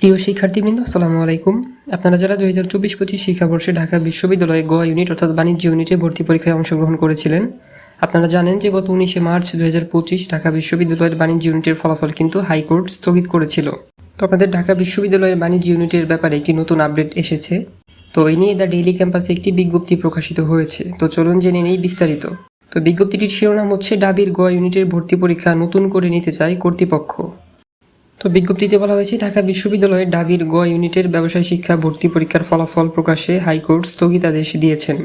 প্রিয় শিক্ষার্থীবৃন্দ, আসসালামু আলাইকুম। আপনারা যারা দুই হাজার চব্বিশ পঁচিশ শিক্ষাবর্ষে ঢাকা বিশ্ববিদ্যালয়ে গ ইউনিট অর্থাৎ বাণিজ্য ইউনিটে ভর্তি পরীক্ষায় অংশগ্রহণ করেছিলেন, আপনারা জানেন যে গত উনিশে মার্চ দুই হাজার পঁচিশ ঢাকা বিশ্ববিদ্যালয়ের বাণিজ্য ইউনিটের ফলাফল কিন্তু হাইকোর্ট স্থগিত করেছিল। তো আপনাদের ঢাকা বিশ্ববিদ্যালয়ের বাণিজ্য ইউনিটের ব্যাপারে একটি নতুন আপডেট এসেছে। তো এই নিয়ে দ্য ডেইলি ক্যাম্পাসে একটি বিজ্ঞপ্তি প্রকাশিত হয়েছে। তো চলুন জেনে নেই বিস্তারিত। তো বিজ্ঞপ্তিটির শিরোনাম হচ্ছে, ডাবির গ ইউনিটের ভর্তি পরীক্ষা নতুন করে নিতে চায় কর্তৃপক্ষ। তো বিজ্ঞপ্তিতে বলা হয়েছে, ঢাকা বিশ্ববিদ্যালয়ের ডাবির গ ইউনিটের ব্যবসায় শিক্ষা ভর্তি পরীক্ষার ফলাফল প্রকাশে হাইকোর্ট স্থগিতাদেশ দিয়েছেন।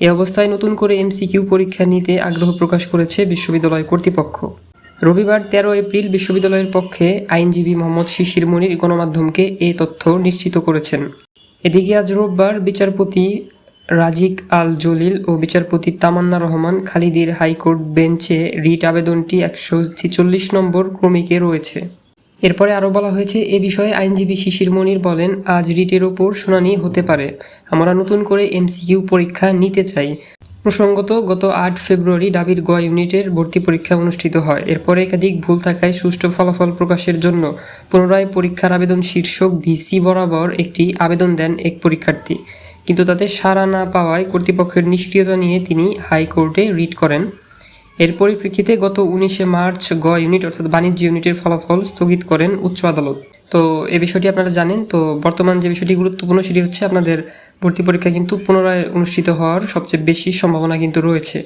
এ অবস্থায় নতুন করে এমসিকিউ পরীক্ষা নিতে আগ্রহ প্রকাশ করেছে বিশ্ববিদ্যালয় কর্তৃপক্ষ। রবিবার তেরো এপ্রিল বিশ্ববিদ্যালয়ের পক্ষে আইনজীবী মোহাম্মদ শিশির মনির গণমাধ্যমকে এ তথ্য নিশ্চিত করেছেন। এদিকে আজ রোববার বিচারপতি রাজিক আল জলিল ও বিচারপতি তামান্না রহমান খালিদির হাইকোর্ট বেঞ্চে রিট আবেদনটি একশো ছেচল্লিশ নম্বর ক্রমিকে রয়েছে। এরপরে আরও বলা হয়েছে, এ বিষয়ে আইনজীবী শিশির মনির বলেন, আজ রিটের ওপর শুনানি হতে পারে। আমরা নতুন করে এমসিকিউ পরীক্ষা নিতে চাই। প্রসঙ্গত, গত আট ফেব্রুয়ারি ডাবির গ ইউনিটের ভর্তি পরীক্ষা অনুষ্ঠিত হয়। এরপরে একাধিক ভুল থাকায় সুষ্ঠু ফলাফল প্রকাশের জন্য পুনরায় পরীক্ষার আবেদন শীর্ষক ভিসি বরাবর একটি আবেদন দেন এক পরীক্ষার্থী। কিন্তু তাতে সাড়া না পাওয়ায় কর্তৃপক্ষের নিষ্ক্রিয়তা নিয়ে তিনি হাইকোর্টে রিট করেন। এর পরিপ্রেক্ষিতে গত উনিশে মার্চ গ ইউনিট, অর্থাৎ বাণিজ্য ইউনিটের ফলাফল স্থগিত করেন উচ্চ আদালত। তো এ বিষয়টি আপনারা জানেন, তো বর্তমান যে বিষয়টি গুরুত্বপূর্ণ সেটি হচ্ছে আপনাদের ভর্তি পরীক্ষা কিন্তু পুনরায় অনুষ্ঠিত হওয়ার সবচেয়ে বেশি সম্ভাবনা কিন্তু রয়েছে।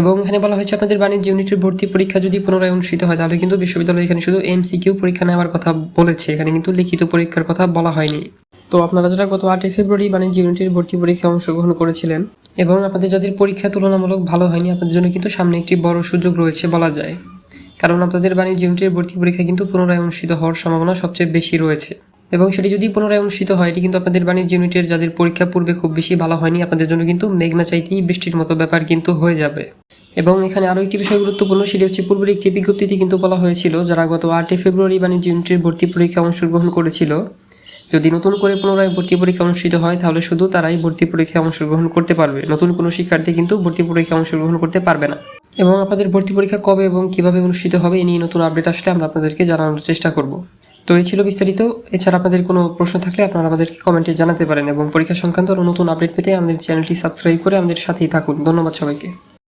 এবং এখানে বলা হয়েছে আপনাদের বাণিজ্য ইউনিটের ভর্তি পরীক্ষা যদি পুনরায় অনুষ্ঠিত হয়, তাহলে কিন্তু বিশ্ববিদ্যালয় এখানে শুধু এমসিকিউ পরীক্ষা নেওয়ার কথা বলেছে, এখানে কিন্তু লিখিত পরীক্ষার কথা বলা হয়নি। তো আপনারা যারা গত আটই ফেব্রুয়ারি বাণিজ্য ইউনিটের ভর্তি পরীক্ষায় অংশগ্রহণ করেছিলেন এবং আপনাদের যাদের পরীক্ষা তুলনামূলক ভালো হয়নি, আপনাদের জন্য কিন্তু সামনে একটি বড় সুযোগ রয়েছে বলা যায়। কারণ আপনাদের বাণিজ্য ইউনিটের ভর্তি পরীক্ষা কিন্তু পুনরায় অনুষ্ঠিত হওয়ার সম্ভাবনা সবচেয়ে বেশি রয়েছে। এবং সেটি যদি পুনরায় অনুষ্ঠিত হয়, এটি কিন্তু আপনাদের বাণিজ্য ইউনিটের যাদের পরীক্ষা পূর্বে খুব বেশি ভালো হয়নি, আপনাদের জন্য কিন্তু মেঘনা চাইতেই বৃষ্টির মতো ব্যাপার কিন্তু হয়ে যাবে। এবং এখানে আরও একটি বিষয় গুরুত্বপূর্ণ, সেটি হচ্ছে পূর্বের একটি বিজ্ঞপ্তিতে কিন্তু বলা হয়েছিল যারা গত আটই ফেব্রুয়ারি বাণিজ্য ইউনিটের ভর্তি পরীক্ষা অংশগ্রহণ করেছিল যদি নতুন করে পুনরায় ভর্তি পরীক্ষা অনুষ্ঠিত হয়, তাহলে শুধু তারাই ভর্তি পরীক্ষায় অংশগ্রহণ করতে পারবে। নতুন কোনো শিক্ষার্থী কিন্তু ভর্তি পরীক্ষায় অংশগ্রহণ করতে পারবে না। এবং আপনাদের ভর্তি পরীক্ষা কবে এবং কীভাবে অনুষ্ঠিত হবে, এ নিয়ে নতুন আপডেট আসলে আমরা আপনাদেরকে জানানোর চেষ্টা করব। তো এই ছিল বিস্তারিত। এছাড়া আপনাদের কোনো প্রশ্ন থাকলে আপনারা আমাদেরকে কমেন্টে জানাতে পারেন এবং পরীক্ষা সংক্রান্ত আরও নতুন আপডেট পেতে আমাদের চ্যানেলটি সাবস্ক্রাইব করে আমাদের সাথেই থাকুন। ধন্যবাদ সবাইকে।